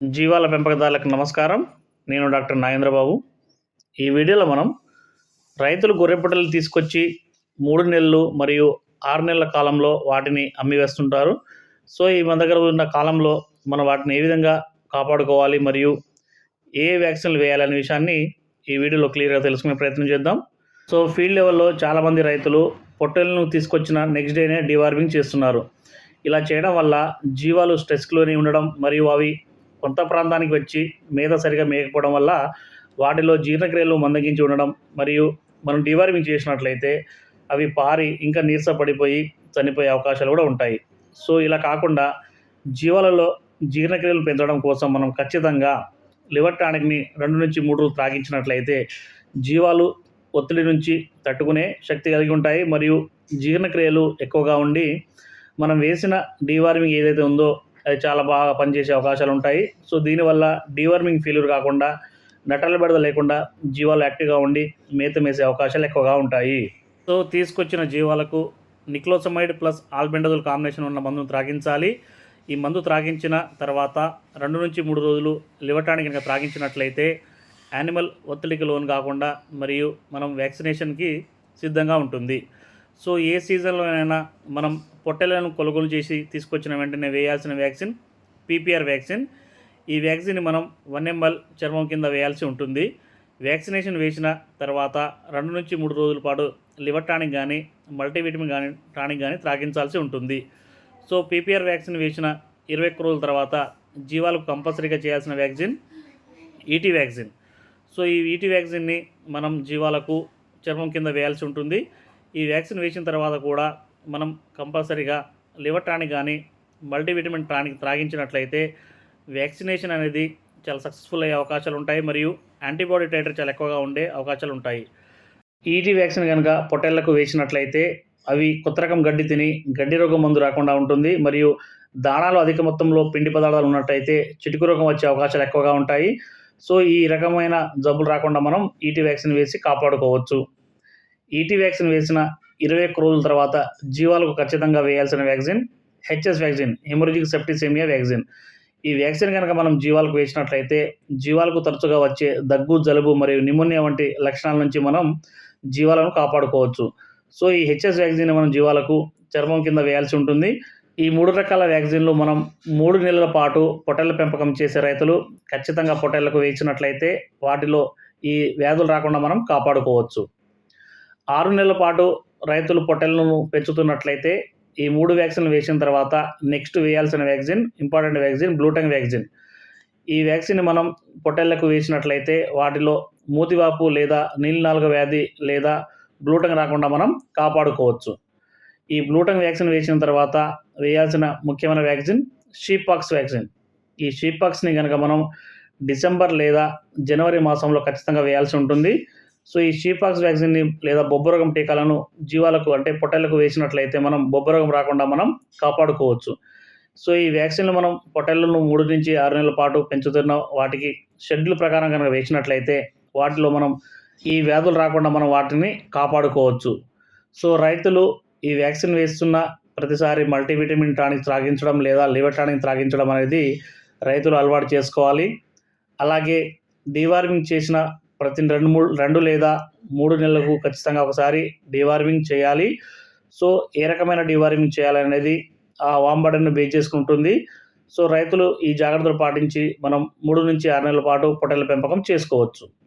జీవాల పెంపకదారులకు నమస్కారం. నేను డాక్టర్ నాగేంద్రబాబు. ఈ వీడియోలో మనం రైతులు గొర్రెపట్టలు తీసుకొచ్చి మూడు నెలలు మరియు ఆరు నెలల కాలంలో వాటిని అమ్మి వేస్తుంటారు సో ఈ మన దగ్గర ఉన్న కాలంలో మనం వాటిని ఏ విధంగా కాపాడుకోవాలి మరియు ఏ వ్యాక్సిన్లు వేయాలనే విషయాన్ని ఈ వీడియోలో క్లియర్గా తెలుసుకునే ప్రయత్నం చేద్దాం. సో ఫీల్డ్ లెవెల్లో చాలామంది రైతులు పొట్టెలను తీసుకొచ్చిన నెక్స్ట్ డేనే డివార్మింగ్ చేస్తున్నారు. ఇలా చేయడం వల్ల జీవాలు స్ట్రెస్లోనే ఉండడం మరియు అవి కొంత ప్రాంతానికి వచ్చి మేత సరిగా మేయకపోవడం వల్ల వాటిలో జీర్ణక్రియలు మందగించి ఉండడం మరియు మనం డివార్మింగ్ చేసినట్లయితే అవి పారి ఇంకా నీరస పడిపోయి చనిపోయే అవకాశాలు కూడా ఉంటాయి. సో ఇలా కాకుండా జీవాలలో జీర్ణక్రియలు పెంచడం కోసం మనం ఖచ్చితంగా లివర్ టానిక్ని రెండు నుంచి మూడు రోజులు త్రాగించినట్లయితే జీవాలు ఒత్తిడి నుంచి తట్టుకునే శక్తి కలిగి ఉంటాయి మరియు జీర్ణక్రియలు ఎక్కువగా ఉండి మనం వేసిన డీవార్మింగ్ ఏదైతే ఉందో చాలా బాగా పనిచేసే అవకాశాలు ఉంటాయి. సో దీనివల్ల డీవార్మింగ్ ఫీలర్ కాకుండా నటల బెడద లేకుండా జీవాలు యాక్టివ్గా ఉండి మేత మేసే అవకాశాలు ఎక్కువగా ఉంటాయి. సో తీసుకొచ్చిన జీవాలకు నిక్లోసమైడ్ ప్లస్ ఆల్బెండజోల్ కాంబినేషన్ ఉన్న మందును త్రాగించాలి. ఈ మందు త్రాగించిన తర్వాత రెండు నుంచి మూడు రోజులు లివటానికి కనుక త్రాగించినట్లయితే యానిమల్ ఒత్తిడికి లోన్ కాకుండా మరియు మనం వ్యాక్సినేషన్కి సిద్ధంగా ఉంటుంది. సో ఏ సీజన్లోనైనా మనం పొట్టెలను కొనుగోలు చేసి తీసుకొచ్చిన వెంటనే వేయాల్సిన వ్యాక్సిన్ పీపీఆర్ వ్యాక్సిన్. ఈ వ్యాక్సిన్ మనం వన్ ఎంఎల్ చర్మం కింద వేయాల్సి ఉంటుంది. వ్యాక్సినేషన్ వేసిన తర్వాత రెండు నుంచి మూడు రోజుల పాటు లివర్ టానిక్ కానీ మల్టీవిటమిన్ కానీ టానిక్ కానీ త్రాగించాల్సి ఉంటుంది. సో పీపీఆర్ వ్యాక్సిన్ వేసిన ఇరవై ఒక్క రోజుల తర్వాత జీవాలకు కంపల్సరీగా చేయాల్సిన వ్యాక్సిన్ ఈటీ వ్యాక్సిన్. సో ఈ ఈటీ వ్యాక్సిన్ని మనం జీవాలకు చర్మం కింద వేయాల్సి ఉంటుంది. ఈ వ్యాక్సిన్ వేసిన తర్వాత కూడా మనం కంపల్సరీగా లివర్ టానిక్ కానీ మల్టీవిటమిన్ టానిక్ త్రాగించినట్లయితే వ్యాక్సినేషన్ అనేది చాలా సక్సెస్ఫుల్ అయ్యే అవకాశాలు ఉంటాయి మరియు యాంటీబాడీ టైటర్ చాలా ఎక్కువగా ఉండే అవకాశాలు ఉంటాయి. ఈటీ వ్యాక్సిన్ కనుక పొట్టేళ్ళకు వేసినట్లయితే అవి కొత్త రకం గడ్డి తిని గడ్డి రోగం మందు రాకుండా ఉంటుంది మరియు దాణాలు అధిక మొత్తంలో పిండి పదార్థాలు ఉన్నట్టయితే చిటుకు రోగం వచ్చే అవకాశాలు ఎక్కువగా ఉంటాయి. సో ఈ రకమైన జబ్బులు రాకుండా మనం ఈటీ వ్యాక్సిన్ వేసి కాపాడుకోవచ్చు. ఈటీ వ్యాక్సిన్ వేసిన ఇరవై ఒక్క రోజుల తర్వాత జీవాలకు ఖచ్చితంగా వేయాల్సిన vaccine HS vaccine haemorrhagic septicaemia vaccine. ఈ వ్యాక్సిన్ కనుక మనం జీవాలకు వేసినట్లయితే జీవాలకు తరచుగా వచ్చే దగ్గు జలుబు మరియు నిమోనియా వంటి లక్షణాల నుంచి మనం జీవాలను కాపాడుకోవచ్చు. సో ఈ హెచ్ఎస్ వ్యాక్సిన్ మనం జీవాలకు చర్మం కింద వేయాల్సి ఉంటుంది. ఈ మూడు రకాల వ్యాక్సిన్లు మనం మూడు నెలల పాటు పొట్టెల పెంపకం చేసే రైతులు ఖచ్చితంగా పొట్టెళ్ళకు వేసినట్లయితే వాటిలో ఈ వ్యాధులు రాకుండా మనం కాపాడుకోవచ్చు. ఆరు నెలల పాటు రైతులు పొట్టెలను పెంచుతున్నట్లయితే ఈ మూడు వ్యాక్సిన్లు వేసిన తర్వాత నెక్స్ట్ వేయాల్సిన vaccine important vaccine bluetongue vaccine. ఈ వ్యాక్సిన్ మనం పొట్టెళ్ళకు వేసినట్లయితే వాటిలో మూతివాపు లేదా నీలినాలుగ వ్యాధి లేదా బ్లూటంగ్ రాకుండా మనం కాపాడుకోవచ్చు. ఈ బ్లూటంగ్ వ్యాక్సిన్ వేసిన తర్వాత వేయాల్సిన ముఖ్యమైన వ్యాక్సిన్ షీపాక్స్ వ్యాక్సిన్. ఈ షీపాక్స్ని కనుక మనం డిసెంబర్ లేదా జనవరి మాసంలో ఖచ్చితంగా వేయాల్సి ఉంటుంది. సో ఈ షీపాక్స్ వ్యాక్సిన్ని లేదా బొబ్బరోగం టీకాలను జీవాలకు అంటే పొట్టెళ్ళకు వేసినట్లయితే మనం బొబ్బరోగం రాకుండా మనం కాపాడుకోవచ్చు. సో ఈ వ్యాక్సిన్లు మనం పొట్టెళ్ళను మూడు నుంచి ఆరు నెలల పాటు పెంచుతున్న వాటికి షెడ్యూల్ ప్రకారం కనుక వేసినట్లయితే వాటిలో మనం ఈ వ్యాధులు రాకుండా మనం వాటిని కాపాడుకోవచ్చు. సో రైతులు ఈ వ్యాక్సిన్ వేస్తున్న ప్రతిసారి మల్టీవిటమిన్ టానిక్ త్రాగించడం లేదా లివర్ టానిక్ త్రాగించడం అనేది రైతులు అలవాటు చేసుకోవాలి. అలాగే డీవార్మింగ్ చేసిన ప్రతి రెండు మూడు రెండు లేదా మూడు నెలలకు ఖచ్చితంగా ఒకసారి డివార్మింగ్ చేయాలి. సో ఏ రకమైన డివార్మింగ్ చేయాలనేది ఆ వాంబడను బేస్ చేసుకుంటుంది. సో రైతులు ఈ జాగ్రత్తలు పాటించి మనం మూడు నుంచి ఆరు నెలల పాటు పొట్టెల పెంపకం చేసుకోవచ్చు.